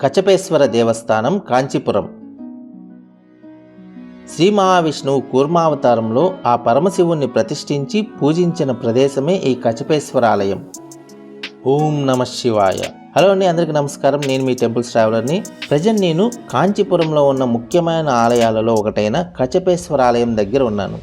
కచపేశ్వర దేవస్థానం కాంచీపురం. శ్రీ మహావిష్ణువు కూర్మావతారంలో ఆ పరమశివుణ్ణి ప్రతిష్ఠించి పూజించిన ప్రదేశమే ఈ కచపేశ్వర ఆలయం ఓం నమ శివాయ. హలో అండి అందరికీ నమస్కారం. నేను మీ టెంపుల్స్ ట్రావెలర్ని. ప్రజెంట్ నేను కాంచీపురంలో ఉన్న ముఖ్యమైన ఆలయాలలో ఒకటైన కచపేశ్వర ఆలయం దగ్గర ఉన్నాను.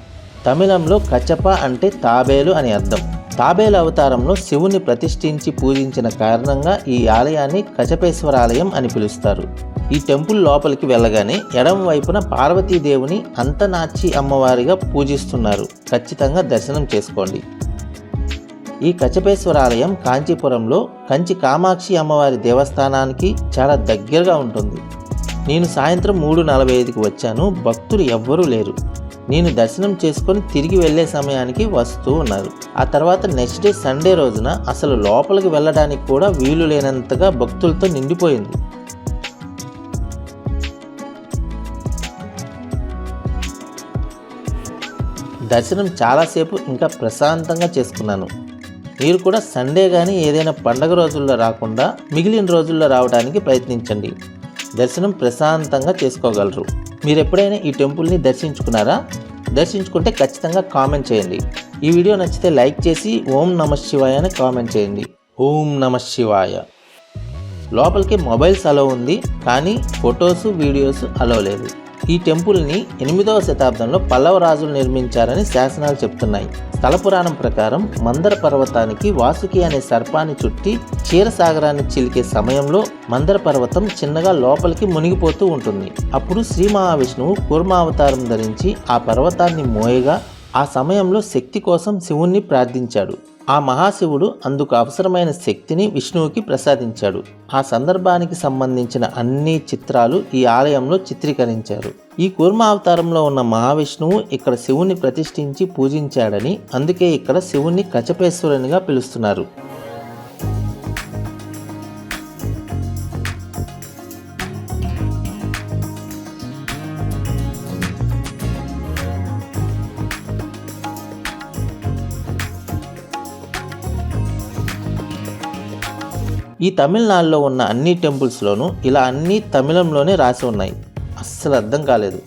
తమిళంలో కచప అంటే తాబేలు అని అర్థం. తాబేల అవతారంలో శివుని ప్రతిష్ఠించి పూజించిన కారణంగా ఈ ఆలయాన్ని కచపేశ్వర ఆలయం అని పిలుస్తారు. ఈ టెంపుల్ లోపలికి వెళ్ళగానే ఎడమ వైపున పార్వతీదేవుని అంతనాచి అమ్మవారిగా పూజిస్తున్నారు. ఖచ్చితంగా దర్శనం చేసుకోండి. ఈ కచపేశ్వర ఆలయం కాంచీపురంలో కంచి కామాక్షి అమ్మవారి దేవస్థానానికి చాలా దగ్గరగా ఉంటుంది. నేను సాయంత్రం మూడు నలభై ఐదుకి వచ్చాను. భక్తులు ఎవ్వరూ లేరు. నేను దర్శనం చేసుకొని తిరిగి వెళ్ళే సమయానికి వస్తూ ఉన్నారు. ఆ తర్వాత నెక్స్ట్ డే సండే రోజున అసలు లోపలికి వెళ్ళడానికి కూడా వీలు లేనంతగా భక్తులతో నిండిపోయింది. దర్శనం చాలాసేపు ఇంకా ప్రశాంతంగా చేసుకున్నాను. మీరు కూడా సండే కానీ ఏదైనా పండగ రోజుల్లో రాకుండా మిగిలిన రోజుల్లో రావడానికి ప్రయత్నించండి. దర్శనం ప్రశాంతంగా చేసుకోగలరు. మీరు ఎప్పుడైనా ఈ టెంపుల్ని దర్శించుకున్నారా? దర్శించుకుంటే ఖచ్చితంగా కామెంట్ చేయండి. ఈ వీడియో నచ్చితే లైక్ చేసి ఓం నమ శివాయ అని కామెంట్ చేయండి. ఓం నమ శివాయ. లోపలికి మొబైల్స్ అలో ఉంది కానీ ఫొటోస్ వీడియోస్ అలో లేదు. ఈ టెంపుల్ని ఎనిమిదవ శతాబ్దంలో పల్లవ రాజులు నిర్మించారని శాసనాలు చెప్తున్నాయి. స్థల పురాణం ప్రకారం మందర పర్వతానికి వాసుకి అనే సర్పాన్ని చుట్టి క్షీరసాగరాన్ని చిలికే సమయంలో మందర పర్వతం చిన్నగా లోపలికి మునిగిపోతూ ఉంటుంది. అప్పుడు శ్రీ మహావిష్ణువు కూర్మావతారం ధరించి ఆ పర్వతాన్ని మోయగా ఆ సమయంలో శక్తి కోసం శివుణ్ణి ప్రార్థించాడు. ఆ మహాశివుడు అందుకు అవసరమైన శక్తిని విష్ణువుకి ప్రసాదించాడు. ఆ సందర్భానికి సంబంధించిన అన్ని చిత్రాలు ఈ ఆలయంలో చిత్రీకరించారు. ఈ కూర్మ అవతారంలో ఉన్న మహావిష్ణువు ఇక్కడ శివుణ్ణి ప్రతిష్ఠించి పూజించాడని అందుకే ఇక్కడ శివుణ్ణి కచపేశ్వరునిగా పిలుస్తున్నారు. ఈ తమిళనాడులో ఉన్న అన్ని టెంపుల్స్లోనూ ఇలా అన్నీ తమిళంలోనే రాసి ఉన్నాయి. అస్సలు అర్థం కాలేదు.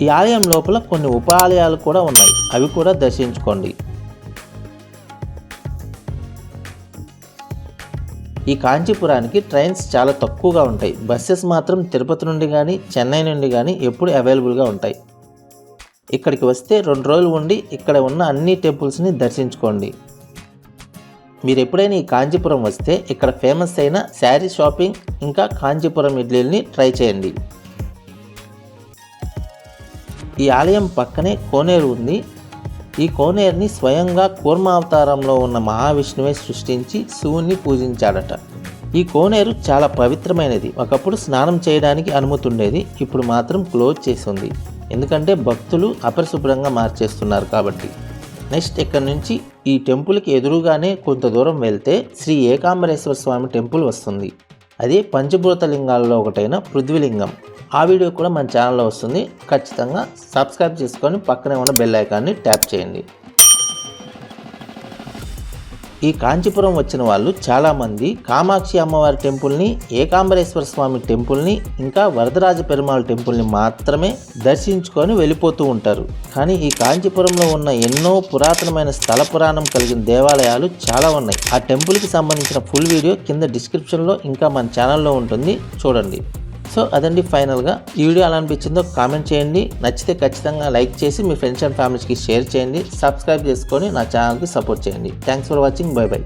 ఈ ఆలయం లోపల కొన్ని ఉప ఆలయాలు కూడా ఉన్నాయి. అవి కూడా దర్శించుకోండి. ఈ కాంచీపురానికి ట్రైన్స్ చాలా తక్కువగా ఉంటాయి. బస్సెస్ మాత్రం తిరుపతి నుండి కానీ చెన్నై నుండి కానీ ఎప్పుడు అవైలబుల్గా ఉంటాయి. ఇక్కడికి వస్తే రెండు రోజులు ఉండి ఇక్కడ ఉన్న అన్ని టెంపుల్స్ని దర్శించుకోండి. మీరు ఎప్పుడైనా ఈ కాంచీపురం వస్తే ఇక్కడ ఫేమస్ అయిన శారీ షాపింగ్ ఇంకా కాంచీపురం ఇడ్లీని ట్రై చేయండి. ఈ ఆలయం పక్కనే కోనేరు ఉంది. ఈ కోనేరుని స్వయంగా కూర్మావతారంలో ఉన్న మహావిష్ణువే సృష్టించి శివుణ్ణి పూజించాడట. ఈ కోనేరు చాలా పవిత్రమైనది. ఒకప్పుడు స్నానం చేయడానికి అనుమతి ఉండేది ఇప్పుడు మాత్రం క్లోజ్ చేసింది ఎందుకంటే భక్తులు అపరిశుభ్రంగా మార్చేస్తున్నారు కాబట్టి. నెక్స్ట్ ఇక్కడ నుంచి ఈ టెంపుల్కి ఎదురుగానే కొంత దూరం వెళ్తే శ్రీ ఏకాంబరేశ్వర స్వామి టెంపుల్ వస్తుంది. అదే పంచభూత లింగాల్లో ఒకటైన పృథ్వీలింగం. ఆ వీడియో కూడా మన ఛానల్లో వస్తుంది. ఖచ్చితంగా సబ్స్క్రైబ్ చేసుకొని పక్కనే ఉన్న బెల్ ఐకాన్ని ట్యాప్ చేయండి. ఈ కాంచీపురం వచ్చిన వాళ్ళు చాలామంది కామాక్షి అమ్మవారి టెంపుల్ని ఏకాంబరేశ్వర స్వామి టెంపుల్ని ఇంకా వరదరాజ పెరుమాళ్ టెంపుల్ని మాత్రమే దర్శించుకొని వెళ్ళిపోతూ ఉంటారు. కానీ ఈ కాంచీపురంలో ఉన్న ఎన్నో పురాతనమైన స్థల పురాణం కలిగిన దేవాలయాలు చాలా ఉన్నాయి. ఆ టెంపుల్కి సంబంధించిన ఫుల్ వీడియో కింద డిస్క్రిప్షన్లో ఇంకా మన ఛానల్లో ఉంటుంది. చూడండి. సో అదండి ఫైనల్గా. ఈ వీడియో ఎలా అనిపించిందో కామెంట్ చేయండి. నచ్చితే ఖచ్చితంగా లైక్ చేసి మీ ఫ్రెండ్స్ అండ్ ఫ్యామిలీస్కి షేర్ చేయండి. సబ్స్క్రైబ్ చేసుకొని నా ఛానల్కి సపోర్ట్ చేయండి. Thanks for watching. Bye bye.